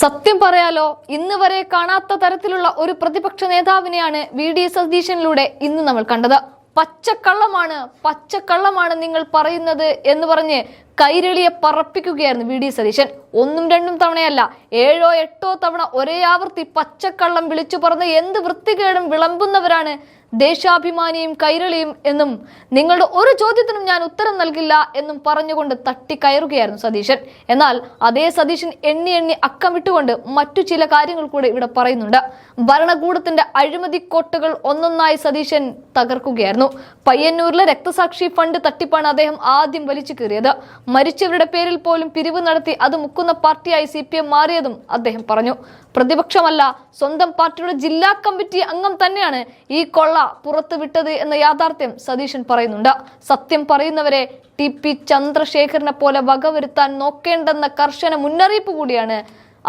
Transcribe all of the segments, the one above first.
സത്യം പറയാലോ ഇന്ന് വരെ കാണാത്ത തരത്തിലുള്ള ഒരു പ്രതിപക്ഷ നേതാവിനെയാണ് വി ഡി സതീശനിലൂടെ ഇന്ന് നമ്മൾ കണ്ടത്. പച്ചക്കള്ളമാണ് പച്ചക്കള്ളമാണ് നിങ്ങൾ പറയുന്നത് എന്ന് പറഞ്ഞ് കൈരളിയെ പറപ്പിക്കുകയായിരുന്നു വി ഡി സതീശൻ. ഒന്നും രണ്ടും തവണയല്ല ഏഴോ എട്ടോ തവണ ഒരേ ആവർത്തി പച്ചക്കള്ളം വിളിച്ചു പറഞ്ഞ് എന്ത് വൃത്തികേടും വിളമ്പുന്നവരാണ് ദേശാഭിമാനിയും കൈരളിയും എന്നും നിങ്ങളുടെ ഒരു ചോദ്യത്തിനും ഞാൻ ഉത്തരം നൽകില്ല എന്നും പറഞ്ഞുകൊണ്ട് തട്ടിക്കയറുകയായിരുന്നു സതീശൻ. എന്നാൽ അതേ സതീശൻ എണ്ണി എണ്ണി അക്കം വിട്ടുകൊണ്ട് മറ്റു ചില കാര്യങ്ങൾ കൂടെ ഇവിടെ പറയുന്നുണ്ട്. ഭരണകൂടത്തിന്റെ അഴിമതി കോട്ടകൾ ഒന്നൊന്നായി സതീശൻ തകർക്കുകയായിരുന്നു. പയ്യന്നൂരിലെ രക്തസാക്ഷി ഫണ്ട് തട്ടിപ്പാണ് അദ്ദേഹം ആദ്യം വലിച്ചു കീറിയത്. മരിച്ചവരുടെ പേരിൽ പോലും പിരിവ് നടത്തി അത് മുക്കുന്ന പാർട്ടിയായി സി മാറിയതും അദ്ദേഹം പറഞ്ഞു. പ്രതിപക്ഷമല്ല സ്വന്തം പാർട്ടിയുടെ ജില്ലാ കമ്മിറ്റി അംഗം തന്നെയാണ് ഈ കൊള്ള പുറത്തുവിട്ടത് എന്ന യാഥാർത്ഥ്യം സതീശൻ പറയുന്നുണ്ട്. സത്യം പറയുന്നവരെ ടി പി ചന്ദ്രശേഖരനെ പോലെ വകവരുത്താൻ നോക്കേണ്ടെന്ന കർശന മുന്നറിയിപ്പ് കൂടിയാണ്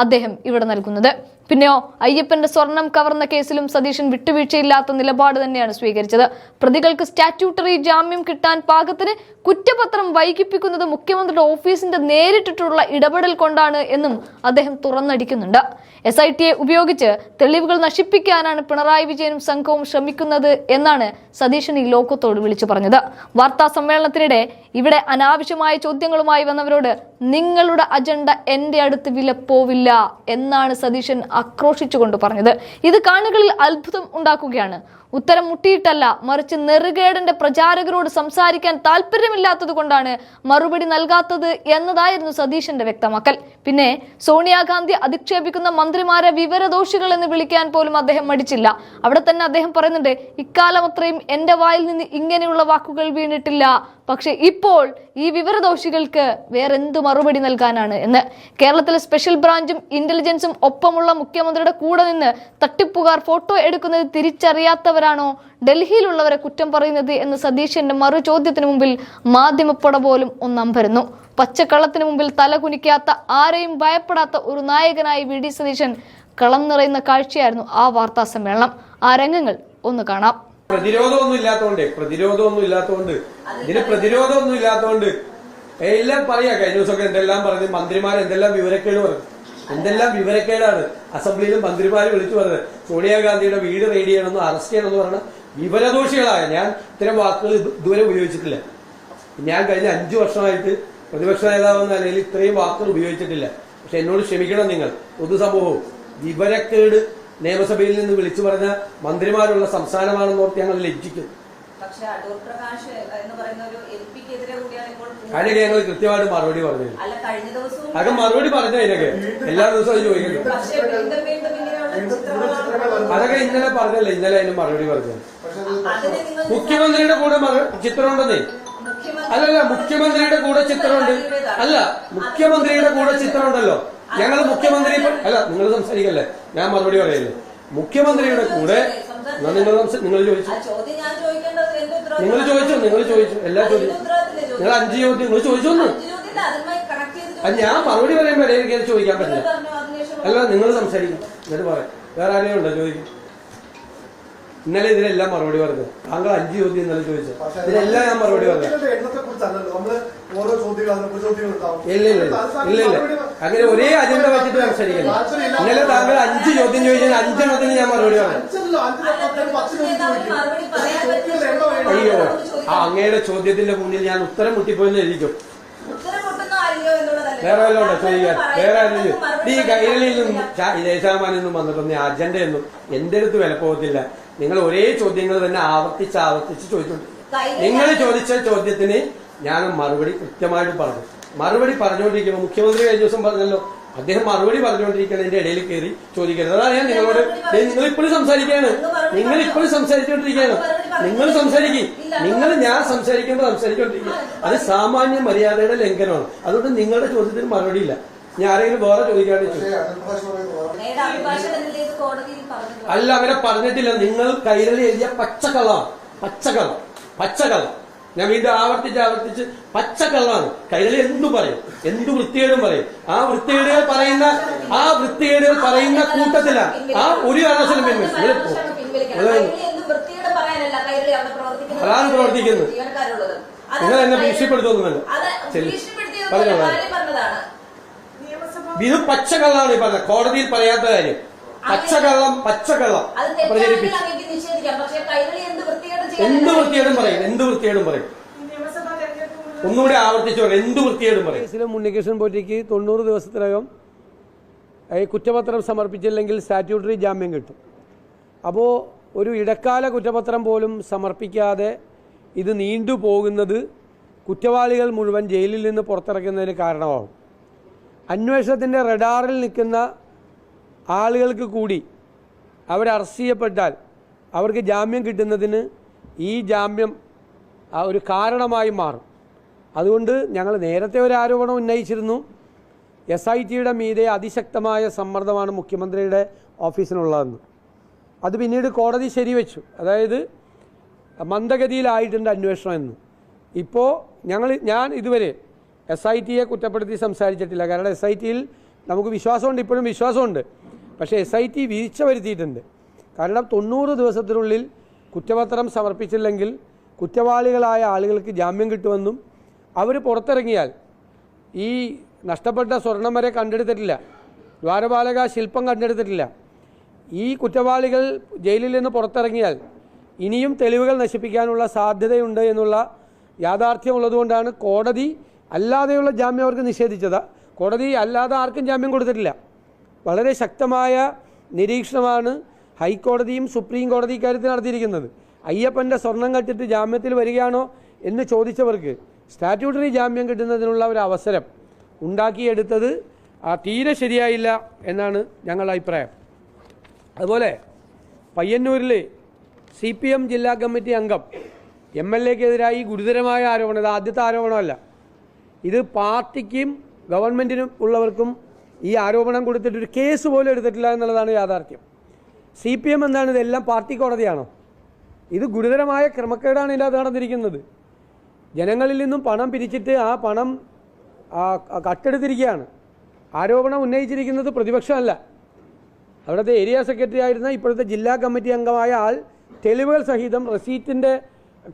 അദ്ദേഹം ഇവിടെ നൽകുന്നത്. പിന്നെയോ അയ്യപ്പന്റെ സ്വർണം കവർന്ന കേസിലും സതീശൻ വിട്ടുവീഴ്ചയില്ലാത്ത നിലപാട് തന്നെയാണ് സ്വീകരിച്ചത്. പ്രതികൾക്ക് സ്റ്റാറ്റ്യൂട്ടറി ജാമ്യം കിട്ടാൻ പാകത്തിന് കുറ്റപത്രം വൈകിപ്പിക്കുന്നത് മുഖ്യമന്ത്രിയുടെ ഓഫീസിന്റെ നേരിട്ടിട്ടുള്ള ഇടപെടൽ കൊണ്ടാണ് എന്നും അദ്ദേഹം തുറന്നടിക്കുന്നുണ്ട്. എസ് ഐ ടിയെ ഉപയോഗിച്ച് തെളിവുകൾ നശിപ്പിക്കാനാണ് പിണറായി വിജയനും സംഘവും ശ്രമിക്കുന്നത് എന്നാണ് സതീശൻ ഈ ലോകത്തോട് വിളിച്ചു പറഞ്ഞത്. വാർത്താ സമ്മേളനത്തിനിടെ ഇവിടെ അനാവശ്യമായ ചോദ്യങ്ങളുമായി വന്നവരോട് നിങ്ങളുടെ അജണ്ട എന്റെ അടുത്ത് വിലപ്പോവില്ല എന്നാണ് സതീശൻ ആക്രോശിച്ചുകൊണ്ട് പറഞ്ഞത്. ഇത് കാണികളിൽ അത്ഭുതം ഉണ്ടാക്കുകയാണ്. ഉത്തരം മുട്ടിയിട്ടല്ല. മറിച്ച് നെറുകേടിന്റെ പ്രചാരകരോട് സംസാരിക്കാൻ താല്പര്യമില്ലാത്തത് കൊണ്ടാണ് മറുപടി നൽകാത്തത് എന്നതായിരുന്നു സതീശന്റെ വ്യക്തമാക്കൽ. പിന്നെ സോണിയാഗാന്ധി അധിക്ഷേപിക്കുന്ന മന്ത്രിമാരെ വിവരദോഷികൾ എന്ന് വിളിക്കാൻ പോലും അദ്ദേഹം മടിച്ചില്ല. അവിടെ തന്നെ അദ്ദേഹം പറയുന്നുണ്ട് ഇക്കാലം അത്രയും എന്റെ വായിൽ നിന്ന് ഇങ്ങനെയുള്ള വാക്കുകൾ വീണിട്ടില്ല. പക്ഷെ ഇപ്പോൾ ഈ വിവരദോഷികൾക്ക് വേറെന്തു മറുപടി നൽകാനാണ്? എന്ന്. കേരളത്തിലെ സ്പെഷ്യൽ ബ്രാഞ്ചും ഇന്റലിജൻസും ഒപ്പമുള്ള മുഖ്യമന്ത്രിയുടെ കൂടെ നിന്ന് തട്ടിപ്പുകാർ ഫോട്ടോ എടുക്കുന്നത് തിരിച്ചറിയാത്തവരാണോ ഡൽഹിയിലുള്ളവരെ കുറ്റം പറയുന്നത് എന്ന് സതീശന്റെ മറു ചോദ്യത്തിന് മുമ്പിൽ മാധ്യമപ്പട പോലും ഒന്നമ്പരുന്നു പച്ചക്കള്ളത്തിന് മുമ്പിൽ തല കുനിക്കാത്ത ആരെയും ഭയപ്പെടാത്ത ഒരു നായകനായി വി. ഡി. സതീശൻ കളം നിറയുന്ന കാഴ്ചയായിരുന്നു ആ വാർത്താ സമ്മേളനം. ആ രംഗങ്ങൾ ഒന്ന് കാണാം. പ്രതിരോധമൊന്നും ഇല്ലാത്തോണ്ട് പ്രതിരോധമൊന്നും ഇല്ലാത്തോണ്ട് ഇതിന് പ്രതിരോധമൊന്നും ഇല്ലാത്തോണ്ട്. എല്ലാം പറയാ കഴിഞ്ഞ ദിവസമൊക്കെ എന്തെല്ലാം പറഞ്ഞു മന്ത്രിമാർ എന്തെല്ലാം വിവരക്കേട് പറഞ്ഞു. എന്തെല്ലാം വിവരക്കേടാണ്? അസംബ്ലിയിലും മന്ത്രിമാര് വിളിച്ചു പറഞ്ഞത്. സോണിയാഗാന്ധിയുടെ വീട് റെയ്ഡ് ചെയ്യണമെന്ന് അറസ്റ്റ് ചെയ്യണമെന്ന് പറഞ്ഞ വിവരദോഷികളായ ഞാൻ ഇത്തരം വാക്കുകൾ ഇത് ഇതുവരെ ഉപയോഗിച്ചിട്ടില്ല. ഞാൻ കഴിഞ്ഞ അഞ്ചു വർഷമായിട്ട് പ്രതിപക്ഷ നേതാവ് എന്ന നിലയിൽ ഇത്രയും വാക്കുകൾ ഉപയോഗിച്ചിട്ടില്ല. പക്ഷെ എന്നോട് ക്ഷമിക്കണം നിങ്ങൾ. പൊതുസമൂഹവും വിവരക്കേട് നിയമസഭയിൽ നിന്ന് വിളിച്ചു പറഞ്ഞ മന്ത്രിമാരുള്ള സംസ്ഥാനമാണെന്ന് ഓർത്ത് ഞങ്ങൾ ലജ്ജിക്കും. പക്ഷെ അടൂർ പ്രകാശ് എന്ന് പറയുന്ന ഒരു കൂടിയാണ് ഇപ്പോൾ അതിനൊക്കെ ഞങ്ങൾ കൃത്യമായിട്ട് മറുപടി പറഞ്ഞു അല്ല കഴിഞ്ഞ ദിവസവും അതൊക്കെ മറുപടി പറഞ്ഞു അതിനൊക്കെ എല്ലാ ദിവസവും അത് ചോദിക്കുന്നു പക്ഷെ വീണ്ടും വീണ്ടും ഇങ്ങനെയുള്ള ചിത്രങ്ങളാണ് അതൊക്കെ ഇന്നലെ പറഞ്ഞല്ലേ ഇന്നലെ അതിന് മറുപടി പറഞ്ഞു അതിന് നിങ്ങൾ മുഖ്യമന്ത്രിയുടെ കൂടെ മറു- ചിത്രമുണ്ടെന്നേ. അല്ലല്ല മുഖ്യമന്ത്രിയുടെ കൂടെ ചിത്രമുണ്ട്. അല്ല മുഖ്യമന്ത്രിയുടെ കൂടെ ചിത്രമുണ്ടല്ലോ. ഞങ്ങൾ മുഖ്യമന്ത്രി അല്ല നിങ്ങൾ സംസാരിക്കല്ലേ? ഞാൻ മറുപടി പറയല്ലേ? മുഖ്യമന്ത്രിയുടെ കൂടെ എന്നാ നിങ്ങൾ നിങ്ങൾ ചോദിച്ചു? നിങ്ങൾ ചോദിച്ചു? നിങ്ങൾ ചോദിച്ചു? എല്ലാ ചോദ്യം. നിങ്ങൾ അഞ്ച് ചോദ്യം നിങ്ങൾ ചോദിച്ചു? അത് ഞാൻ മറുപടി പറയുമ്പോൾ ഇടയിൽ ചോദിക്കാൻ പറ്റില്ല. അല്ല നിങ്ങൾ സംസാരിക്കും എന്നിട്ട് പറയാം വേറെ ആരെയും ഉണ്ടോ ചോദിക്കും ഇന്നലെ ഇതിനെല്ലാം മറുപടി പറഞ്ഞു. താങ്കൾ അഞ്ച് ചോദ്യം ഇന്നലെ ചോദിച്ചു. ഇതിനെല്ലാം ഞാൻ മറുപടി പറഞ്ഞു. ഇല്ല ഇല്ല ഇല്ല. ഇല്ല അങ്ങനെ ഒരേ അജണ്ട വെച്ചിട്ട് സംസാരിക്കുന്നു ഇന്നലെ താങ്കൾ അഞ്ച് ചോദ്യം ചോദിച്ചാൽ അഞ്ചെണ്ണത്തിന് ഞാൻ മറുപടി പറഞ്ഞു. അയ്യോ ആ അങ്ങയുടെ ചോദ്യത്തിന്റെ മുന്നിൽ ഞാൻ ഉത്തരം മുട്ടിപ്പോയെന്ന് എഴുതിക്കും. വേറെ വല്ലതും ഉണ്ടോ? ചോദിക്കാൻ. വേറെ ആരെങ്കിലും ഈ കൈരളിയിൽ നിന്നും ദേശാമാനിൽ നിന്നും വന്നിട്ടൊന്നും അജണ്ടയൊന്നും എന്റെ അടുത്ത് വില പോകത്തില്ല നിങ്ങൾ ഒരേ ചോദ്യങ്ങൾ തന്നെ ആവർത്തിച്ച് ആവർത്തിച്ച് ചോദിച്ചോണ്ട് നിങ്ങൾ ചോദിച്ച ചോദ്യത്തിന് ഞാൻ മറുപടി കൃത്യമായിട്ട് പറഞ്ഞു. മറുപടി പറഞ്ഞുകൊണ്ടിരിക്കുമ്പോൾ മുഖ്യമന്ത്രി കഴിഞ്ഞ ദിവസം പറഞ്ഞല്ലോ അദ്ദേഹം മറുപടി പറഞ്ഞുകൊണ്ടിരിക്കുന്നതിന്റെ ഇടയിൽ കയറി ചോദിക്കരുത്. അതാണ് ഞാൻ നിങ്ങളോട് നിങ്ങൾ ഇപ്പോഴും സംസാരിക്കുകയാണ്. നിങ്ങൾ ഇപ്പോഴും സംസാരിച്ചുകൊണ്ടിരിക്കുകയാണ് നിങ്ങൾ സംസാരിക്കും. നിങ്ങൾ ഞാൻ സംസാരിക്കുമ്പോൾ സംസാരിച്ചുകൊണ്ടിരിക്കുക അത് സാമാന്യ മര്യാദയുടെ ലംഘനമാണ്. അതുകൊണ്ട് നിങ്ങളുടെ ചോദ്യത്തിന് മറുപടിയില്ല ഞാൻ ആരെങ്കിലും വേറെ ചോദിക്കാണ്ട് അല്ല അങ്ങനെ പറഞ്ഞിട്ടില്ല. നിങ്ങൾ കൈരളി എഴുതിയ പച്ചക്കള്ളാണ് പച്ചക്കള്ളം. പച്ചക്കള്ളം. ഞാൻ വീണ്ടും ആവർത്തിച്ച് ആവർത്തിച്ച് പച്ചക്കള്ളാണ്. കൈരളി എന്തു പറയും? എന്തു വൃത്തികേടും പറയും? ആ വൃത്തികേടുകൾ പറയുന്ന ആ വൃത്തികേടുകൾ പറയുന്ന കൂട്ടത്തിലാണ് ആ ഒരു കാരണവശാലും അതാണ് പ്രവർത്തിക്കുന്നത്. നിങ്ങൾ എന്നെ ഭീഷണിപ്പെടുത്തുന്നു വേണ്ട. ശരി. പറഞ്ഞോ, പറഞ്ഞോ. പറഞ്ഞതാണ് നിയമസഭാ ബിനു പച്ചക്കള്ളാണ് ഈ പറഞ്ഞത്. കോടതിയിൽ പറയാത്ത കാര്യം. പച്ചക്കള്ളം പച്ചക്കള്ളം പ്രചരിപ്പിച്ചു. അങ്ങേക്ക് നിഷേധിക്കാം പക്ഷെ കൈരളി എന്ത് വൃത്തികേടും പറയും. എന്ത് വൃത്തികേടും പറയും. ഒന്നുകൂടി ആവർത്തിച്ചു എന്ത് വൃത്തികേടും പറയും? കേസിലും ഉണ്ണികൃഷ്ണൻ പോറ്റിക്ക് തൊണ്ണൂറ് ദിവസത്തിനകം കുറ്റപത്രം സമർപ്പിച്ചില്ലെങ്കിൽ സ്റ്റാറ്റ്യൂട്ടറി ജാമ്യം കിട്ടും. അപ്പോൾ ഒരു ഇടക്കാല കുറ്റപത്രം പോലും സമർപ്പിക്കാതെ ഇത് നീണ്ടുപോകുന്നത് കുറ്റവാളികൾ മുഴുവൻ ജയിലിൽ നിന്ന് പുറത്തിറക്കുന്നതിന് കാരണമാകും അന്വേഷണത്തിന്റെ റഡാറിൽ നിൽക്കുന്ന ആളുകൾക്ക് കൂടി അവർ അറസ്റ്റ് ചെയ്യപ്പെട്ടാൽ അവർക്ക് ജാമ്യം കിട്ടുന്നതിന് ഈ ജാമ്യം ഒരു കാരണമായി മാറും. അതുകൊണ്ട് ഞങ്ങൾ നേരത്തെ ഒരു ആരോപണം ഉന്നയിച്ചിരുന്നു. എസ് ഐ ടിയുടെ മീതെ അതിശക്തമായ സമ്മർദ്ദമാണ് മുഖ്യമന്ത്രിയുടെ ഓഫീസിനുള്ളതെന്ന് അത് പിന്നീട് കോടതി ശരിവെച്ചു. അതായത് മന്ദഗതിയിലായിട്ടുണ്ട് അന്വേഷണം എന്ന്. ഇപ്പോൾ ഞങ്ങൾ ഞാൻ ഇതുവരെ എസ് ഐ ടിയെ കുറ്റപ്പെടുത്തി സംസാരിച്ചിട്ടില്ല. കാരണം എസ് ഐ ടിയിൽ നമുക്ക് വിശ്വാസമുണ്ട് ഇപ്പോഴും വിശ്വാസമുണ്ട്. പക്ഷേ എസ് ഐ ടി വീഴ്ച വരുത്തിയിട്ടുണ്ട് കാരണം തൊണ്ണൂറ് ദിവസത്തിനുള്ളിൽ കുറ്റപത്രം സമർപ്പിച്ചില്ലെങ്കിൽ കുറ്റവാളികളായ ആളുകൾക്ക് ജാമ്യം കിട്ടുമെന്നും അവർ പുറത്തിറങ്ങിയാൽ ഈ നഷ്ടപ്പെട്ട സ്വർണം വരെ കണ്ടെടുത്തിട്ടില്ല. ദ്വാരപാലക ശില്പം കണ്ടെടുത്തിട്ടില്ല. ഈ കുറ്റവാളികൾ ജയിലിൽ നിന്ന് പുറത്തിറങ്ങിയാൽ ഇനിയും തെളിവുകൾ നശിപ്പിക്കാനുള്ള സാധ്യതയുണ്ട് എന്നുള്ള യാഥാർത്ഥ്യമുള്ളതുകൊണ്ടാണ് കോടതി അല്ലാതെയുള്ള ജാമ്യം അവർക്ക് നിഷേധിച്ചത്. കോടതി അല്ലാതെ ആർക്കും ജാമ്യം കൊടുത്തിട്ടില്ല. വളരെ ശക്തമായ നിരീക്ഷണമാണ് ഹൈക്കോടതിയും സുപ്രീം കോടതി ഇക്കാര്യത്തിൽ നടത്തിയിരിക്കുന്നത്. അയ്യപ്പന്റെ സ്വർണം കട്ടിട്ട് ജാമ്യത്തിൽ വരികയാണോ എന്ന് ചോദിച്ചവർക്ക് സ്റ്റാറ്റ്യൂട്ടറി ജാമ്യം കിട്ടുന്നതിനുള്ള ഒരു അവസരം ഉണ്ടാക്കിയെടുത്തത് ആ തീരെ ശരിയായില്ല എന്നാണ് ഞങ്ങളുടെ അഭിപ്രായം. അതുപോലെ പയ്യന്നൂരിൽ സി പി എം ജില്ലാ കമ്മിറ്റി അംഗം എം എൽ എക്കെതിരായി ഗുരുതരമായ ആരോപണം ഇത് ആദ്യത്തെ ആരോപണമല്ല. ഇത് പാർട്ടിക്കും ഗവൺമെന്റിനും ഉള്ളവർക്കും ഈ ആരോപണം കൊടുത്തിട്ട് ഒരു കേസ് പോലും എടുത്തിട്ടില്ല എന്നുള്ളതാണ് യാഥാർത്ഥ്യം. സി പി എം എന്താണ് ഇതെല്ലാം പാർട്ടി കോടതിയാണോ? ഇത് ഗുരുതരമായ ക്രമക്കേടാണ് ഇതിനകത്ത് നടന്നിരിക്കുന്നത്. ജനങ്ങളിൽ നിന്നും പണം പിരിച്ചിട്ട് ആ പണം കട്ടെടുത്തിരിക്കുകയാണ്. ആരോപണം ഉന്നയിച്ചിരിക്കുന്നത് പ്രതിപക്ഷമല്ല. അവിടുത്തെ ഏരിയ സെക്രട്ടറി ആയിരുന്ന ഇപ്പോഴത്തെ ജില്ലാ കമ്മിറ്റി അംഗമായ ആൾ തെളിവുകൾ സഹിതം റെസീറ്റിന്റെ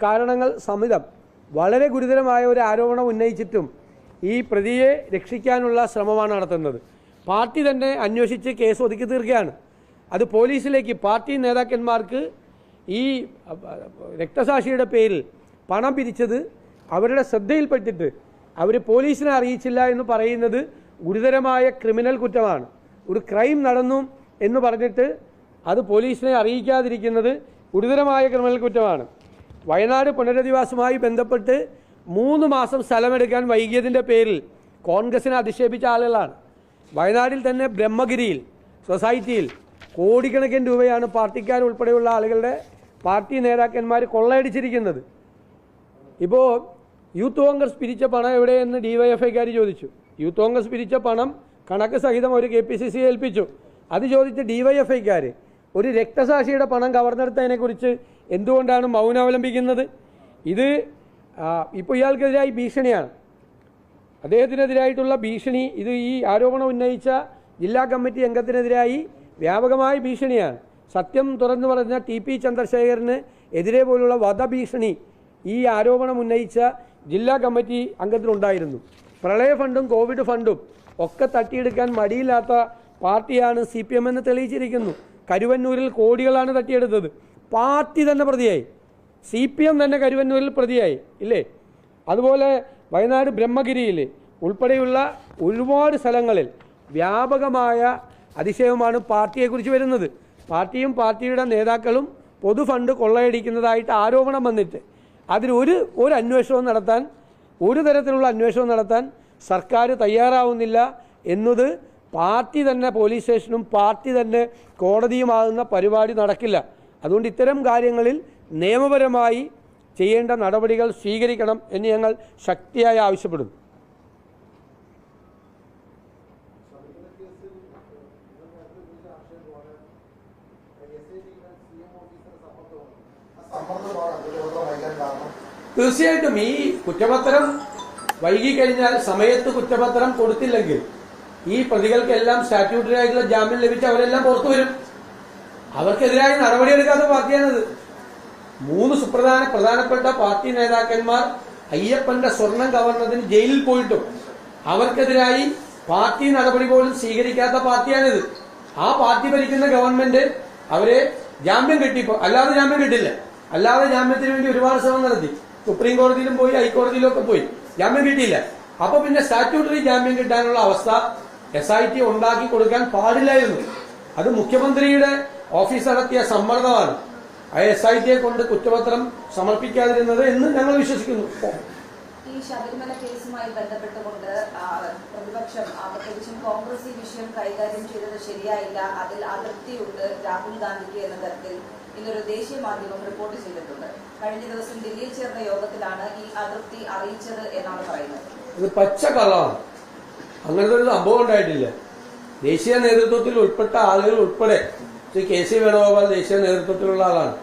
കാരണങ്ങൾ സമിതം വളരെ ഗുരുതരമായ ഒരു ആരോപണം ഉന്നയിച്ചിട്ടും ഈ പ്രതിയെ രക്ഷിക്കാനുള്ള ശ്രമമാണ് നടത്തുന്നത്. പാർട്ടി തന്നെ അന്വേഷിച്ച് കേസ് ഒതുക്കി തീർക്കുകയാണ്. അത് പോലീസിലേക്ക് പാർട്ടി നേതാക്കന്മാർക്ക് ഈ രക്തസാക്ഷിയുടെ പേരിൽ പണം പിരിച്ചത് അവരുടെ ശ്രദ്ധയിൽപ്പെട്ടിട്ട് അവർ പോലീസിനെ അറിയിച്ചില്ല എന്ന് പറയുന്നത് ഗുരുതരമായ ക്രിമിനൽ കുറ്റമാണ്. ഒരു ക്രൈം നടന്നു എന്ന് പറഞ്ഞിട്ട് അത് പോലീസിനെ അറിയിക്കാതിരിക്കുന്നത് ഗുരുതരമായ ക്രിമിനൽ കുറ്റമാണ്. വയനാട് പുനരധിവാസവുമായി ബന്ധപ്പെട്ട് മൂന്ന് മാസം സ്ഥലമെടുക്കാൻ വൈകിയതിന്റെ പേരിൽ കോൺഗ്രസിനെ അധിക്ഷേപിച്ച ആളുകളാണ്. വയനാട്ടിൽ തന്നെ ബ്രഹ്മഗിരിയിൽ സൊസൈറ്റിയിൽ കോടിക്കണക്കിന് രൂപയാണ് പാർട്ടിക്കാരുൾപ്പെടെയുള്ള ആളുകളുടെ പാർട്ടി നേതാക്കന്മാർ കൊള്ളയടിച്ചിരിക്കുന്നത്. ഇപ്പോൾ യൂത്ത് കോൺഗ്രസ് പിരിച്ച പണം എവിടെയെന്ന് ഡിവൈഎഫ്ഐക്കാർ ചോദിച്ചു. യൂത്ത് കോൺഗ്രസ് പിരിച്ച പണം കണക്ക് സഹിതം ഒരു കെ പി സി സി ഏൽപ്പിച്ചു. അത് ചോദിച്ച് ഡിവൈഎഫ്ഐക്കാർ ഒരു രക്തസാക്ഷിയുടെ പണം കവർന്നെടുത്തതിനെക്കുറിച്ച് എന്തുകൊണ്ടാണ് മൗനം അവലംബിക്കുന്നത്? ഇത് ഇപ്പോൾ ഇയാൾക്കെതിരായി ഭീഷണിയാണ്. അദ്ദേഹത്തിനെതിരായിട്ടുള്ള ഭീഷണി ഇത് ഈ ആരോപണം ഉന്നയിച്ച ജില്ലാ കമ്മിറ്റി അംഗത്തിനെതിരായി വ്യാപകമായ ഭീഷണിയാണ്. സത്യം തുറന്നു പറഞ്ഞ ടി പി ചന്ദ്രശേഖരന് എതിരെ പോലുള്ള വധഭീഷണി ഈ ആരോപണം ഉന്നയിച്ച ജില്ലാ കമ്മിറ്റി അംഗത്തിനുണ്ടായിരുന്നു പ്രളയ ഫണ്ടും കോവിഡ് ഫണ്ടും ഒക്കെ തട്ടിയെടുക്കാൻ മടിയില്ലാത്ത പാർട്ടിയാണ് സി പി എം എന്ന് തെളിയിച്ചിരിക്കുന്നു. കരുവന്നൂരിൽ കോടികളാണ് തട്ടിയെടുത്തത്. പാർട്ടി തന്നെ പ്രതിയായി. സി പി എം തന്നെ കരുവന്നൂരിൽ പ്രതിയായി ഇല്ലേ? അതുപോലെ വയനാട് ബ്രഹ്മഗിരിയിൽ ഉൾപ്പെടെയുള്ള ഒരുപാട് സ്ഥലങ്ങളിൽ വ്യാപകമായ അതിശയമാണ് പാർട്ടിയെക്കുറിച്ച് വരുന്നത്. പാർട്ടിയും പാർട്ടിയുടെ നേതാക്കളും പൊതു ഫണ്ട് കൊള്ളയടിക്കുന്നതായിട്ട് ആരോപണം വന്നിട്ട് അതിലൊരു ഒരു അന്വേഷണവും നടത്താൻ ഒരു തരത്തിലുള്ള അന്വേഷണം നടത്താൻ സർക്കാർ തയ്യാറാവുന്നില്ല എന്നത് പാർട്ടി തന്നെ പോലീസ് സ്റ്റേഷനും പാർട്ടി തന്നെ കോടതിയുമാകുന്ന പരിപാടി നടക്കില്ല. അതുകൊണ്ട് ഇത്തരം കാര്യങ്ങളിൽ നിയമപരമായി ചെയ്യേണ്ട നടപടികൾ സ്വീകരിക്കണം എന്ന് ഞങ്ങൾ ശക്തിയായി ആവശ്യപ്പെടുന്നു. തീർച്ചയായിട്ടും ഈ കുറ്റപത്രം വൈകിക്കഴിഞ്ഞാൽ സമയത്ത് കുറ്റപത്രം കൊടുത്തില്ലെങ്കിൽ ഈ പ്രതികൾക്കെല്ലാം സ്റ്റാറ്റ്യൂട്ടറി ആയിട്ടുള്ള ജാമ്യം ലഭിച്ച് അവരെല്ലാം പുറത്തു വരും. അവർക്കെതിരായി നടപടിയെടുക്കാത്ത പാർട്ടിയാണിത്. മൂന്ന് സുപ്രധാന പ്രധാനപ്പെട്ട പാർട്ടി നേതാക്കന്മാർ അയ്യപ്പന്റെ സ്വർണം കവർന്നതിന് ജയിലിൽ പോയിട്ടും അവർക്കെതിരായി പാർട്ടി നടപടി പോലും സ്വീകരിക്കാത്ത പാർട്ടിയാണിത്. ആ പാർട്ടി ഭരിക്കുന്ന ഗവൺമെന്റ് അവരെ ജാമ്യം കിട്ടി അല്ലാതെ ജാമ്യം കിട്ടില്ല. അല്ലാതെ ജാമ്യത്തിന് വേണ്ടി ഒരുപാട് ശ്രമം നടത്തി. സുപ്രീം കോടതിയിലും പോയി ഹൈക്കോടതിയിലും ഒക്കെ പോയി. ജാമ്യം കിട്ടിയില്ല. അപ്പൊ പിന്നെ സ്റ്റാറ്റ്യൂട്ടറി ജാമ്യം കിട്ടാനുള്ള അവസ്ഥ എസ് ഐ ടി ഉണ്ടാക്കി കൊടുക്കാൻ പാടില്ലായിരുന്നു. അത് മുഖ്യമന്ത്രിയുടെ ഓഫീസ് നടത്തിയ സമ്മർദ്ദമാണ്. ആ എസ് ഐ ടിയെ കൊണ്ട് കുറ്റപത്രം സമർപ്പിക്കാതിരുന്നത് എന്ന് ഞങ്ങൾ വിശ്വസിക്കുന്നു. ഈ ശബരിമല കേസുമായി ബന്ധപ്പെട്ടുകൊണ്ട് പ്രതിപക്ഷം ആ, പ്രത്യേകിച്ചും കോൺഗ്രസ് ഈ വിഷയം കൈകാര്യം ചെയ്തത് ശരിയായില്ല. അതിൽ അതൃപ്തിയുണ്ട് രാഹുൽ ഗാന്ധിക്ക് എന്ന തരത്തിൽ. ഇന്നൊരു ദേശീയ മാധ്യമം റിപ്പോർട്ട് ചെയ്തിട്ടുണ്ട്. കഴിഞ്ഞ ദിവസം ഡൽഹിയിൽ ചേർന്ന യോഗത്തിലാണ് ഈ അതൃപ്തി അറിയിച്ചത് എന്നാണ് പറയുന്നത്. ഇത് പച്ച കള്ളമാണ് അങ്ങനത്തെ ഒരു സംഭവം ഉണ്ടായിട്ടില്ല. ദേശീയ നേതൃത്വത്തിൽ ഉൾപ്പെട്ട ആളുകൾ ഉൾപ്പെടെ ശ്രീ കെ സി വേണുഗോപാൽ ദേശീയ നേതൃത്വത്തിലുള്ള ആളാണ്.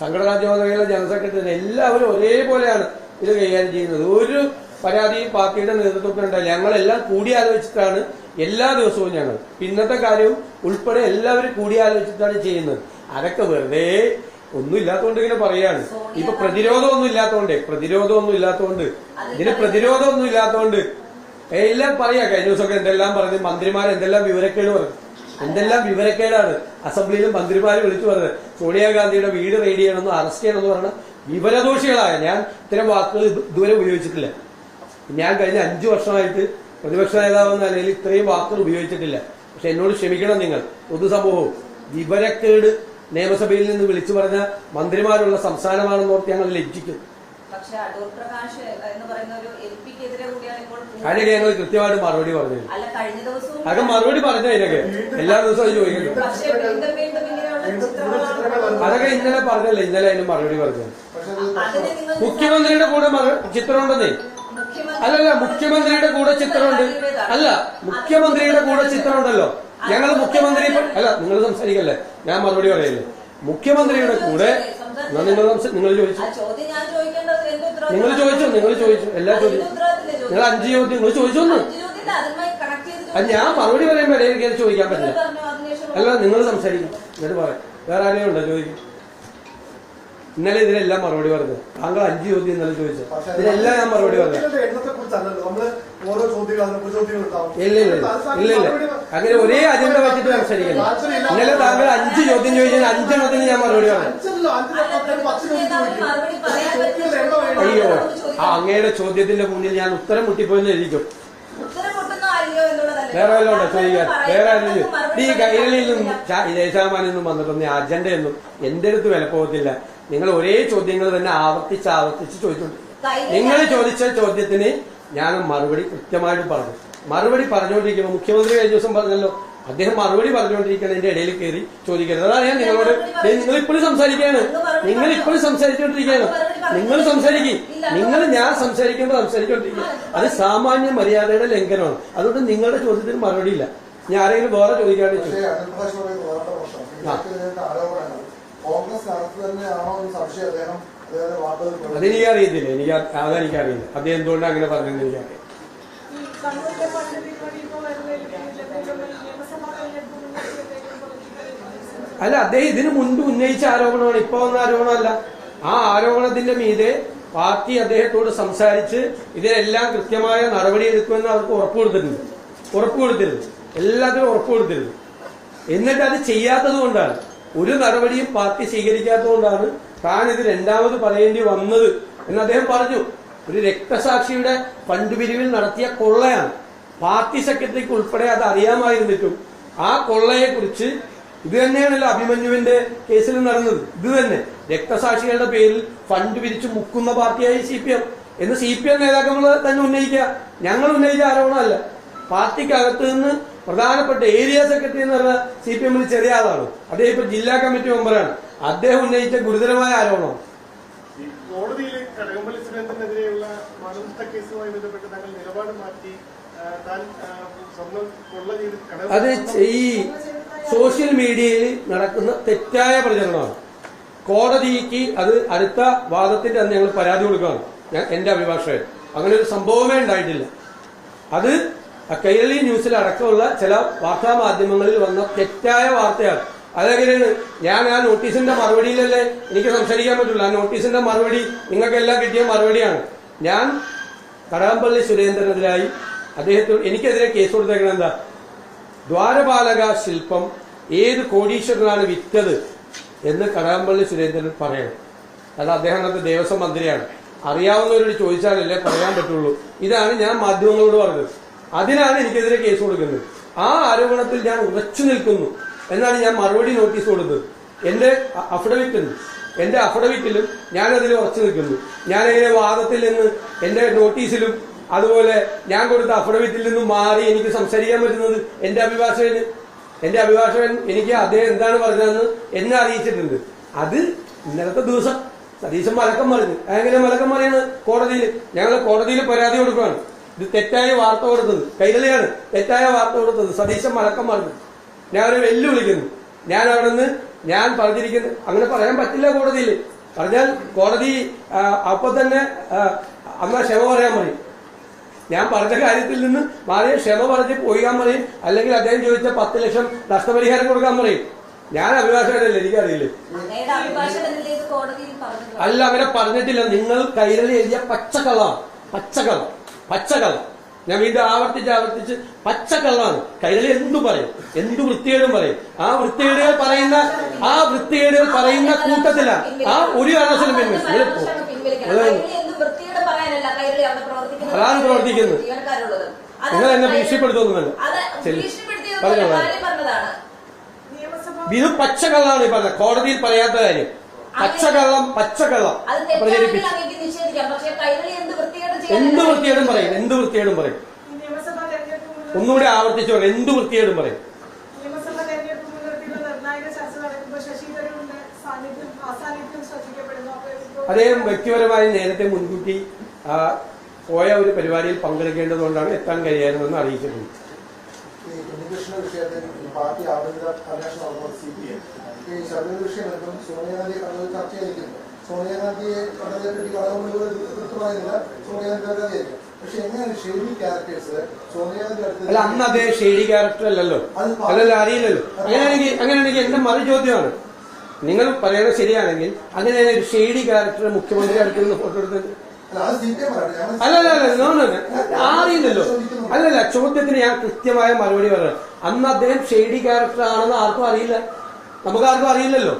സംഘടനാ ചുമതലയിലെ ജനറൽ സെക്രട്ടറി എല്ലാവരും ഒരേപോലെയാണ് ഇത് കൈകാര്യം ചെയ്യുന്നത്. ഒരു പരാതിയും പാർട്ടിയുടെ നേതൃത്വത്തിൽ ഉണ്ടായില്ല. ഞങ്ങളെല്ലാം കൂടിയാലോചിച്ചിട്ടാണ് എല്ലാ ദിവസവും ഞങ്ങൾ. ഇന്നത്തെ കാര്യവും ഉൾപ്പെടെ എല്ലാവരും കൂടിയാലോചിച്ചിട്ടാണ് ചെയ്യുന്നത്. അതൊക്കെ വെറുതെ ഒന്നും ഇല്ലാത്തതുകൊണ്ട് ഇങ്ങനെ പറയാണ്. ഇപ്പൊ പ്രതിരോധമൊന്നും ഇല്ലാത്തോണ്ട് പ്രതിരോധമൊന്നും ഇല്ലാത്തതുകൊണ്ട് ഇതിന് പ്രതിരോധമൊന്നും ഇല്ലാത്തതുകൊണ്ട് എല്ലാം പറയാ. കഴിഞ്ഞ ദിവസമൊക്കെ എന്തെല്ലാം പറഞ്ഞ് മന്ത്രിമാർ എന്തെല്ലാം വിവരക്കേട് പറഞ്ഞു. എന്തെല്ലാം വിവരക്കേടാണ്? അസംബ്ലിയിലും മന്ത്രിമാരും വിളിച്ചു പറഞ്ഞത്. സോണിയാഗാന്ധിയുടെ വീട് റെയ്ഡ് ചെയ്യണമെന്ന് അറസ്റ്റ് ചെയ്യണമെന്ന് പറഞ്ഞ വിവരദോഷികളായ ഞാൻ ഇത്തരം വാക്കുകൾ ഇത് ഇതുവരെ ഉപയോഗിച്ചിട്ടില്ല. ഞാൻ കഴിഞ്ഞ അഞ്ചു വർഷമായിട്ട് പ്രതിപക്ഷ നേതാവ് എന്ന നിലയിൽ ഇത്രയും വാക്കുകൾ ഉപയോഗിച്ചിട്ടില്ല. പക്ഷെ എന്നോട് ക്ഷമിക്കണം നിങ്ങൾ. പൊതുസമൂഹവും വിവരക്കേട് നിയമസഭയിൽ നിന്ന് വിളിച്ചു പറഞ്ഞ മന്ത്രിമാരുള്ള സംസ്ഥാനമാണെന്നോർത്ത് ഞങ്ങൾ ലജ്ജിക്കും. പക്ഷെ അടൂർ പ്രകാശ് എന്ന് പറയുന്ന ഒരു എൽ പിക്കെതിരെ കൂടിയാണ് ഇപ്പോൾ അതിനൊക്കെ ഞങ്ങൾ കൃത്യമായിട്ട് മറുപടി പറഞ്ഞു അല്ല കഴിഞ്ഞ ദിവസവും അതൊക്കെ മറുപടി പറഞ്ഞു അതിനൊക്കെ എല്ലാ ദിവസവും അത് ചോദിക്കുന്നു പക്ഷേ വീണ്ടും വീണ്ടും ഇങ്ങനെയുള്ള ചിത്രങ്ങളാണ് അതൊക്കെ ഇന്നലെ പറഞ്ഞല്ലേ? ഇന്നലെ അതിന് മറുപടി പറഞ്ഞു പക്ഷെ നിങ്ങൾ മുഖ്യമന്ത്രിയുടെ കൂടെ മറു- ചിത്രമുണ്ടെന്നേ. മുഖ്യമന്ത്രി അല്ലല്ല മുഖ്യമന്ത്രിയുടെ കൂടെ ചിത്രമുണ്ട്. അല്ല മുഖ്യമന്ത്രിയുടെ കൂടെ ചിത്രമുണ്ടല്ലോ. ഞങ്ങൾ മുഖ്യമന്ത്രി അല്ല നിങ്ങൾ സംസാരിക്കല്ലേ? ഞാൻ മറുപടി പറയല്ലേ? മുഖ്യമന്ത്രിയുടെ കൂടെ എന്നാ നിങ്ങൾ നിങ്ങൾ ചോദിച്ചു? നിങ്ങൾ ചോദിച്ചു? നിങ്ങൾ ചോദിച്ചു? എല്ലാ ചോദിച്ചു. നിങ്ങൾ അഞ്ച് ചോദ്യം നിങ്ങൾ ചോദിച്ചു ഒന്ന്? ഞാൻ മറുപടി പറയുമ്പോൾ ചോദിക്കാൻ പറ്റില്ല. അല്ല നിങ്ങൾ സംസാരിക്കും. എന്നിട്ട് പറയാം വേറെ ആരെയും ഉണ്ടോ ചോദിക്കും ഇന്നലെ ഇതിനെല്ലാം മറുപടി പറഞ്ഞത് താങ്കൾ അഞ്ച് ചോദ്യം ഇന്നലെ ചോദിച്ചത് ഇതിനെല്ലാം ഞാൻ മറുപടി പറഞ്ഞു. ഇല്ല ഇല്ല ഇല്ല. ഇല്ല ഇല്ല. അങ്ങനെ ഒരേ അജണ്ട വെച്ചിട്ട് സംസാരിക്കുന്നു ഇന്നലെ താങ്കൾ അഞ്ച് ചോദ്യം ചോദിച്ചാൽ അഞ്ചെണ്ണത്തിന് ഞാൻ മറുപടി പറഞ്ഞു. അയ്യോ ആ അങ്ങയുടെ ചോദ്യത്തിന്റെ മുന്നിൽ ഞാൻ ഉത്തരം മുട്ടിപ്പോയെന്ന് എഴുതിക്കും. വേറെ വല്ലതും ഉണ്ടോ? ചോദിക്കാൻ. വേറെ ആരെങ്കിലും ഈ കൈരളിയിൽ നിന്നും ദേശാമാനിൽ നിന്നും വന്നിട്ടൊന്നും അജണ്ടയൊന്നും എന്റെ അടുത്ത് വില പോകത്തില്ല നിങ്ങൾ ഒരേ ചോദ്യങ്ങൾ തന്നെ ആവർത്തിച്ച് ആവർത്തിച്ച് ചോദിച്ചോണ്ടിരിക്കും നിങ്ങൾ ചോദിച്ച ചോദ്യത്തിന് ഞാൻ മറുപടി കൃത്യമായിട്ട് പറഞ്ഞു. മറുപടി പറഞ്ഞുകൊണ്ടിരിക്കുമ്പോൾ മുഖ്യമന്ത്രി കഴിഞ്ഞ ദിവസം പറഞ്ഞല്ലോ അദ്ദേഹം മറുപടി പറഞ്ഞുകൊണ്ടിരിക്കുന്നതിന്റെ ഇടയിൽ കയറി ചോദിക്കരുത്. അതാണ് ഞാൻ നിങ്ങളോട് നിങ്ങൾ ഇപ്പോഴും സംസാരിക്കുകയാണ്. നിങ്ങൾ ഇപ്പോഴും സംസാരിച്ചുകൊണ്ടിരിക്കുകയാണ്. നിങ്ങൾ സംസാരിക്കും. നിങ്ങൾ ഞാൻ സംസാരിക്കുമ്പോൾ സംസാരിച്ചുകൊണ്ടിരിക്കുക. അത് സാമാന്യ മര്യാദയുടെ ലംഘനമാണ്. അതുകൊണ്ട് നിങ്ങളുടെ ചോദ്യത്തിന് മറുപടി ഇല്ല. ഞാൻ ആരെങ്കിലും വേറെ ചോദിക്കാണ്ട് കോൺഗ്രസ് അകത്ത്. അതെനിക്ക് എനിക്ക് അത് അതെനിക്കറിയില്ല. അദ്ദേഹം എന്തുകൊണ്ടാണ് അങ്ങനെ പറഞ്ഞതെന്ന് എനിക്കറിയാം അല്ല അദ്ദേഹം ഇതിനു മുൻപ് ഉന്നയിച്ച ആരോപണമാണ്. ഇപ്പൊ വന്ന ആരോപണമല്ല. ആ ആരോപണത്തിന്റെ മീതെ പാർട്ടി അദ്ദേഹത്തോട് സംസാരിച്ച് ഇതിനെല്ലാം കൃത്യമായ നടപടി എടുക്കുമെന്ന് അവർക്ക് ഉറപ്പ് കൊടുത്തിട്ടുണ്ട് ഉറപ്പ് കൊടുത്തിരുന്നു എല്ലാത്തിനും ഉറപ്പ് കൊടുത്തിരുന്നു എന്നിട്ട് അത് ചെയ്യാത്തത് കൊണ്ടാണ്. ഒരു നടപടിയും പാർട്ടി സ്വീകരിക്കാത്തതുകൊണ്ടാണ് താൻ ഇത് രണ്ടാമത് പറയേണ്ടി വന്നത് എന്ന് അദ്ദേഹം പറഞ്ഞു. ഒരു രക്തസാക്ഷിയുടെ ഫണ്ട് പിരിവിൽ നടത്തിയ കൊള്ളയാണ്. പാർട്ടി സെക്രട്ടറിക്ക് ഉൾപ്പെടെ അത് അറിയാമായിരുന്നിട്ടും ആ കൊള്ളയെക്കുറിച്ച് ഇത് തന്നെയാണല്ലോ അഭിമന്യുവിന്റെ കേസിൽ നടന്നത്. ഇത് തന്നെ രക്തസാക്ഷികളുടെ പേരിൽ ഫണ്ട് പിരിച്ച് മുക്കുന്ന പാർട്ടിയായി സി പി എം. എന്ന് സി പി എം നേതാക്കൾ തന്നെ ഉന്നയിക്കുക. ഞങ്ങൾ ഉന്നയിച്ച ആരോപണമല്ല. പാർട്ടിക്കകത്ത് നിന്ന് പ്രധാനപ്പെട്ട ഏരിയ സെക്രട്ടറി എന്ന് പറഞ്ഞ സി പി എമ്മിൽ ചെറിയ ആളാണ്. അദ്ദേഹം ഇപ്പൊ ജില്ലാ കമ്മിറ്റി മെമ്പറാണ്. അദ്ദേഹം ഉന്നയിച്ച ഗുരുതരമായ ആരോപണം? ഈ കോടതിയിൽ കടകംപള്ളി സുരേന്ദ്രനെതിരെയുള്ള മണത്ത കേസുമായി ബന്ധപ്പെട്ട് താങ്കൾ നിലപാട് മാറ്റി ആ, സ്വർണം കൊള്ള ചെയ്ത് അത് ഈ സോഷ്യൽ മീഡിയയിൽ നടക്കുന്ന തെറ്റായ പ്രചരണമാണ്. കോടതിക്ക് അത് അടുത്ത വാദത്തിന്റെ അന്ന് ഞങ്ങൾ പരാതി കൊടുക്കുകയാണ്. ഞാൻ എന്റെ അഭിഭാഷകൻ. അങ്ങനെ ഒരു സംഭവമേ ഉണ്ടായിട്ടില്ല. അത് കൈരളി ന്യൂസിൽ അടക്കമുള്ള ചില വാർത്താ മാധ്യമങ്ങളിൽ വന്ന തെറ്റായ വാർത്തയാണ്. അതെങ്ങനെയാണ്? ഞാൻ ആ നോട്ടീസിന്റെ മറുപടിയിലല്ലേ എനിക്ക് സംസാരിക്കാൻ പറ്റില്ല ആ നോട്ടീസിന്റെ മറുപടി നിങ്ങൾക്കെല്ലാം കിട്ടിയ മറുപടിയാണ്. ഞാൻ കടകംപള്ളി സുരേന്ദ്രനെതിരായി അദ്ദേഹത്തിന് എനിക്കെതിരെ കേസ് കൊടുത്തേക്കണം എന്താ? ദ്വാരപാലക ശില്പം ഏത് കോടീശ്വരനാണ് വിറ്റത് എന്ന് കടകംപള്ളി സുരേന്ദ്രൻ പറയണം. അല്ല അദ്ദേഹം അന്നത്തെ ദേവസ്വം മന്ത്രിയാണ്. അറിയാവുന്നവരോട് ചോദിച്ചാലല്ലേ പറയാൻ പറ്റുള്ളൂ. ഇതാണ് ഞാൻ മാധ്യമങ്ങളോട് പറഞ്ഞത്. അതിനാണ് എനിക്കെതിരെ കേസ് കൊടുക്കുന്നത്. ആ ആരോപണത്തിൽ ഞാൻ ഉറച്ചു നിൽക്കുന്നു. എന്നാണ് ഞാൻ മറുപടി നോട്ടീസ് കൊടുത്തത്. എന്റെ അഫിഡവിറ്റിൽ എന്റെ അഫിഡവിറ്റിലും ഞാൻ അതിൽ ഉറച്ചു നിൽക്കുന്നു. ഞാൻ അതിലെ വാദത്തിൽ നിന്ന് എന്റെ നോട്ടീസിലും അതുപോലെ ഞാൻ കൊടുത്ത അഫിഡവിറ്റിൽ നിന്നും മാറി എനിക്ക് സംസാരിക്കാൻ പറ്റുന്നത് എന്റെ അഭിഭാഷകന്? എന്റെ അഭിഭാഷകൻ എനിക്ക് അദ്ദേഹം എന്താണ് പറഞ്ഞതെന്ന് എന്നെ അറിയിച്ചിട്ടുണ്ട്. അത് ഇന്നലത്തെ ദിവസം സതീശൻ മലക്കം പറഞ്ഞു. അങ്ങനെ മലക്കം പറയാണ്? കോടതിയിൽ ഞങ്ങൾ കോടതിയിൽ പരാതി കൊടുക്കുകയാണ് ഇത് തെറ്റായ വാർത്ത കൊടുത്തത്. കൈരളിയാണ്. തെറ്റായ വാർത്ത കൊടുത്തത്. സതീശൻ മലക്കം പറഞ്ഞു ഞാൻ അവരെ വെല്ലുവിളിക്കുന്നു. ഞാൻ അവിടെ നിന്ന് ഞാൻ പറഞ്ഞിരിക്കുന്നു. അങ്ങനെ പറയാൻ പറ്റില്ല കോടതിയിൽ. പറഞ്ഞാൽ കോടതി അപ്പൊ തന്നെ അന്നാ ക്ഷമ പറയാൻ പറയും. ഞാൻ പറഞ്ഞ കാര്യത്തിൽ നിന്ന് മാറിയ ക്ഷമ പറഞ്ഞ് പോയിക്കാൻ പറയും. അല്ലെങ്കിൽ അദ്ദേഹം ചോദിച്ച പത്ത് ലക്ഷം നഷ്ടപരിഹാരം കൊടുക്കാൻ പറയും. ഞാൻ അഭിഭാഷകനല്ലേ? എനിക്കറിയില്ല. അല്ല അവരെ പറഞ്ഞിട്ടില്ല. നിങ്ങൾ കൈരളി എഴുതിയ പച്ചക്കള പച്ചക്കള്ളം. പച്ചക്കള്ളം. ഞാൻ വീണ്ടും ആവർത്തിച്ച് ആവർത്തിച്ച് പച്ചക്കള്ളാണ് കൈരളി എന്തു പറയും? എന്തു വൃത്തികേടും പറയും? ആ വൃത്തികേടുകൾ പറയുന്ന ആ വൃത്തികേടുകൾ പറയുന്ന കൂട്ടത്തിലാണ് ആ ഒരു കാരണവശാലും പിൻവലിക്കും. അതാണ് പ്രവർത്തിക്കുന്നത്. നിങ്ങൾ എന്നെ ഭീഷണിപ്പെടുത്തുന്നുണ്ട് പറഞ്ഞോ. ഇത് പച്ചക്കള്ളാണ് ഈ പറഞ്ഞത്. കോടതിയിൽ പറയാത്ത കാര്യം. പച്ചക്കള്ളം പച്ചക്കള്ളം. പ്രചരിപ്പിച്ചു അങ്ങേക്ക് നിഷേധിക്കാം പക്ഷെ കൈരളി എന്ത് വൃത്തിയേടും വൃത്തികേടും പറയും എന്ത് വൃത്തികേടും പറയും. ഒന്നുകൂടി ആവർത്തിച്ചു പറയും എന്ത് വൃത്തികേടും പറയും. അദ്ദേഹം വ്യക്തിപരമായി നേരത്തെ മുൻകൂട്ടി പോയ ഒരു പരിപാടിയിൽ പങ്കെടുക്കേണ്ടതുകൊണ്ടാണ് എത്താൻ കഴിയായിരുന്നെന്ന് അറിയിച്ചിട്ടുണ്ട്. പാർട്ടി ആഭ്യന്തര അന്വേഷണം സി പി എം ഈ ശബരിമല വിഷയം വരുമ്പം സോണിയാഗാന്ധി കണ്ടത് ചർച്ച ചെയ്തിരിക്കുന്നു സോണിയാഗാന്ധിയെ കണ്ടതിനെ പറ്റി കളവുകൊണ്ട് എതിർത്തുമായിരുന്നില്ല സോണിയാഗാന്ധി പക്ഷെ എങ്ങനെയാണ് ഷെയ്ഡി ക്യാരക്ടേഴ്സ്? സോണിയാഗാന്ധി അടുത്ത് അല്ല അന്ന് അദ്ദേഹം ഷെയ്ഡി ക്യാരക്ടർ അല്ലല്ലോ. അല്ലല്ലോ അറിയില്ലല്ലോ. അങ്ങനെയാണെങ്കിൽ അങ്ങനെയാണെങ്കിൽ എന്റെ മറു ചോദ്യമാണ്. നിങ്ങൾ പറയുന്നത് ശരിയാണെങ്കിൽ അങ്ങനെ ഒരു ഷെയ്ഡി ക്യാരക്ടർ മുഖ്യമന്ത്രി അടുത്ത് നിന്ന് ഫോട്ടോ എടുത്തത് അത് അല്ലല്ല. അറിയില്ലല്ലോ. അല്ലല്ല ചോദ്യത്തിന് ഞാൻ കൃത്യമായ മറുപടി പറയാം. അന്ന് അദ്ദേഹം ഷെയ്ഡി ക്യാരക്ടർ ആണെന്ന് ആർക്കും അറിയില്ല. നമുക്ക് ആർക്കും അറിയില്ലല്ലോ.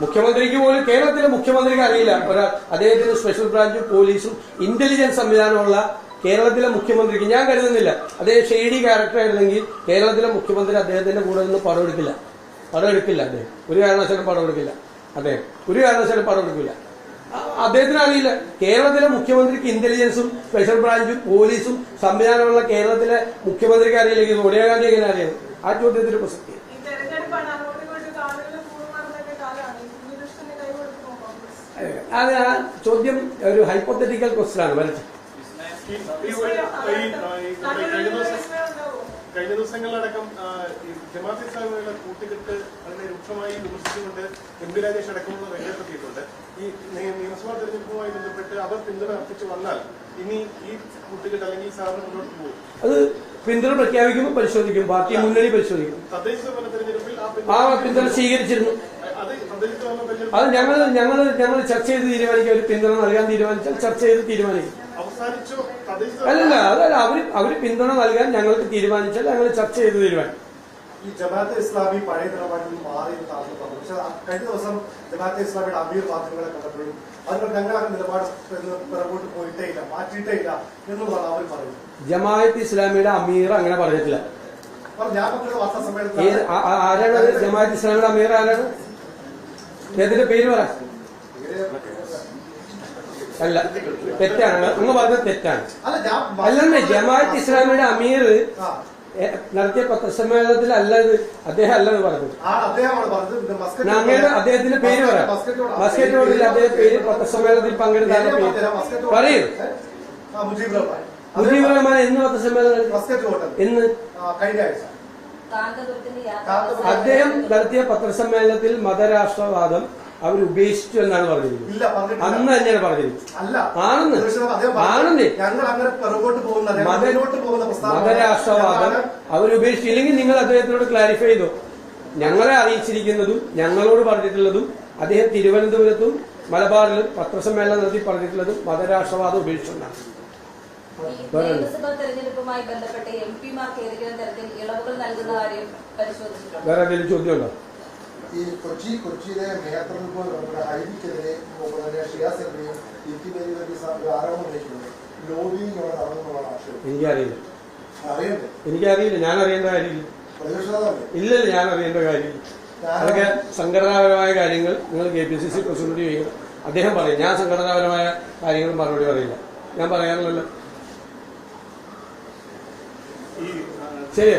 മുഖ്യമന്ത്രിക്ക് പോലും കേരളത്തിലെ മുഖ്യമന്ത്രിക്ക് അറിയില്ല. ഒരാൾ അദ്ദേഹത്തിന് സ്പെഷ്യൽ ബ്രാഞ്ചും പോലീസും ഇന്റലിജൻസ് സംവിധാനമുള്ള കേരളത്തിലെ മുഖ്യമന്ത്രിക്ക് ഞാൻ കരുതുന്നില്ല. അദ്ദേഹം ഷെയ്ഡി ക്യാരക്ടർ ആയിരുന്നെങ്കിൽ കേരളത്തിലെ മുഖ്യമന്ത്രി അദ്ദേഹത്തിന്റെ കൂടെ നിന്ന് പടം എടുക്കില്ല. പടം എടുക്കില്ല അദ്ദേഹം. ഒരു കാരണവശാലും പടം എടുക്കില്ല. അദ്ദേഹം. ഒരു കാരണവശാലും പടം എടുക്കില്ല. അദ്ദേഹത്തിന് അറിയില്ല. കേരളത്തിലെ മുഖ്യമന്ത്രിക്ക് ഇന്റലിജൻസും സ്പെഷ്യൽ ബ്രാഞ്ചും പോലീസും സംവിധാനമുള്ള കേരളത്തിലെ മുഖ്യമന്ത്രിക്ക് അറിയില്ലെങ്കിൽ സോണിയാഗാന്ധി എങ്ങനെ അറിയാം? ആ ചോദ്യത്തിന് പ്രസക്തി. അത് ആ ചോദ്യം ഒരു ഹൈപ്പോത്തറ്റിക്കൽ ക്വസ്റ്റൻ ആണ് ഈ കഴിഞ്ഞ ദിവസം ദിവസങ്ങളിലടക്കം ജമാഅത്ത് ഇസ്ലാമികളുടെ കൂട്ടുകെട്ട് അതിനെ രൂക്ഷമായി വിമർശിച്ചുകൊണ്ട് എം പി രാജേഷ് അടക്കമുള്ള രംഗത്തെത്തിയിട്ടുണ്ട്. ഈ നിയമസഭാ തെരഞ്ഞെടുപ്പുമായി ബന്ധപ്പെട്ട് അവർ പിന്തുണ അർപ്പിച്ചു വന്നാൽ ഇനി ഈ കൂട്ടുകെട്ട് അല്ലെങ്കിൽ സാറിന് മുന്നോട്ട് പോകും. അത് പിന്തുണ പ്രഖ്യാപിക്കുമ്പോൾ പരിശോധിക്കും പാർട്ടി മുന്നണി പരിശോധിക്കും. തദ്ദേശ തെരഞ്ഞെടുപ്പിൽ ആ പിന്തുണ സ്വീകരിച്ചിരുന്നു. അത് ഞങ്ങൾ ഞങ്ങൾ ഞങ്ങൾ ചർച്ച ചെയ്ത് തീരുമാനിക്കും. ഒരു പിന്തുണ നൽകാൻ തീരുമാനിച്ചാൽ ചർച്ച ചെയ്ത് തീരുമാനിക്കും. അല്ലല്ല അതല്ല അവർ അവർ പിന്തുണ നൽകാൻ ഞങ്ങൾക്ക് തീരുമാനിച്ചാൽ ഞങ്ങൾ ചർച്ച ചെയ്ത് തീരുമാനിക്കും. ഈ ജമാഅത്തെ ഇസ്ലാമി പഴയ നിലപാടിൽ നിന്ന് മാറി താങ്കൾ പറഞ്ഞു. പക്ഷെ കഴിഞ്ഞ ദിവസം ജമാഅത്തെ ഇസ്ലാമിയുടെ അമീർ മാധ്യമങ്ങളെ കണ്ടപ്പോഴും അതിനോട് ഞങ്ങളുടെ നിലപാട് എന്ന് പിറകോട്ട് പോയിട്ടേ ഇല്ല മാറ്റിയിട്ടേ ഇല്ല എന്നുള്ളതാണ് അവർ ജമാഅത്ത് ഇസ്ലാമിയുടെ അമീർ അങ്ങനെ പറഞ്ഞിട്ടില്ല. ആരാണ് അത്? ജമാഅത്ത് ഇസ്ലാമിയുടെ അമീർ ആരാണ്? അദ്ദേഹത്തിന്റെ പേര് പറ? അല്ല തെറ്റാണ്. അങ്ങ് പറഞ്ഞത് തെറ്റാണ്. അല്ലെന്നേ ജമാഅത്ത് ഇസ്ലാമിയുടെ അമീർ നടത്തിയ പത്രസമ്മേളനത്തിൽ അല്ല ഇത് അദ്ദേഹം അല്ലെന്ന് പറഞ്ഞത്. മസ്കറ്റ് അദ്ദേഹത്തിന്റെ പേര് പറയാം. മസ്കറ്റ് റോഡിൽ അദ്ദേഹം പേര് പത്രസമ്മേളനത്തിൽ പങ്കെടുത്ത. പറയൂ. മുജീബ് റഹ്മാൻ. മുജീബ് റഹ്മാൻ എന്ന് പത്രസമ്മേളനം എന്ന്? കഴിഞ്ഞ ആഴ്ച. അദ്ദേഹം നടത്തിയ പത്രസമ്മേളനത്തിൽ മതരാഷ്ട്രവാദം അവർ ഉപേക്ഷിച്ചു എന്നാണ് പറഞ്ഞിരിക്കുന്നത്. പറഞ്ഞിട്ടില്ല. അന്ന് തന്നെയാണ് പറഞ്ഞിരിക്കുന്നത്. അല്ല ആണെന്ന്. ആണെന്ന്. മതരാഷ്ട്രവാദം അവരുപേക്ഷിച്ചില്ലെങ്കിൽ നിങ്ങൾ അദ്ദേഹത്തിനോട് ക്ലാരിഫൈ ചെയ്തു? ഞങ്ങളെ അറിയിച്ചിരിക്കുന്നതും ഞങ്ങളോട് പറഞ്ഞിട്ടുള്ളതും അദ്ദേഹം തിരുവനന്തപുരത്തും മലബാറിലും പത്രസമ്മേളനം നടത്തി പറഞ്ഞിട്ടുള്ളതും മതരാഷ്ട്രവാദം ഉപേക്ഷിച്ചെന്നാണ്. നിയമസഭാ തെരഞ്ഞെടുപ്പുമായി ബന്ധപ്പെട്ട് എം പിമാർക്ക് ഏതെങ്കിലും തരത്തിൽ ഇളവുകൾ നൽകുന്ന കാര്യം പരിശോധിച്ചിട്ടുണ്ട്? വേറെ എന്തെങ്കിലും ചോദ്യമുണ്ടോ? ഈ കൊച്ചി കൊച്ചിയിലെ മേയർ തെരഞ്ഞെടുപ്പ് നമ്മുടെ ഒരു ആരോപണം ഉന്നയിക്കുന്നത് ലോബിയും ഇവിടെ നടന്നുള്ളതാണ് ആക്ഷേപം. എനിക്കറിയില്ല. അറിയണ്ടേ? എനിക്കറിയില്ല. ഞാൻ അറിയേണ്ട കാര്യമില്ല പ്രതിപക്ഷ ഇല്ലല്ല ഞാൻ അറിയേണ്ട കാര്യം അതൊക്കെ സംഘടനാപരമായ കാര്യങ്ങൾ നിങ്ങൾ K P C C president ചെയ്യുക അദ്ദേഹം പറയും. ഞാൻ സംഘടനാപരമായ കാര്യങ്ങൾ മറുപടി പറയില്ല. ഞാൻ പറയാറില്ലല്ലോ ഈ ആ, ശരി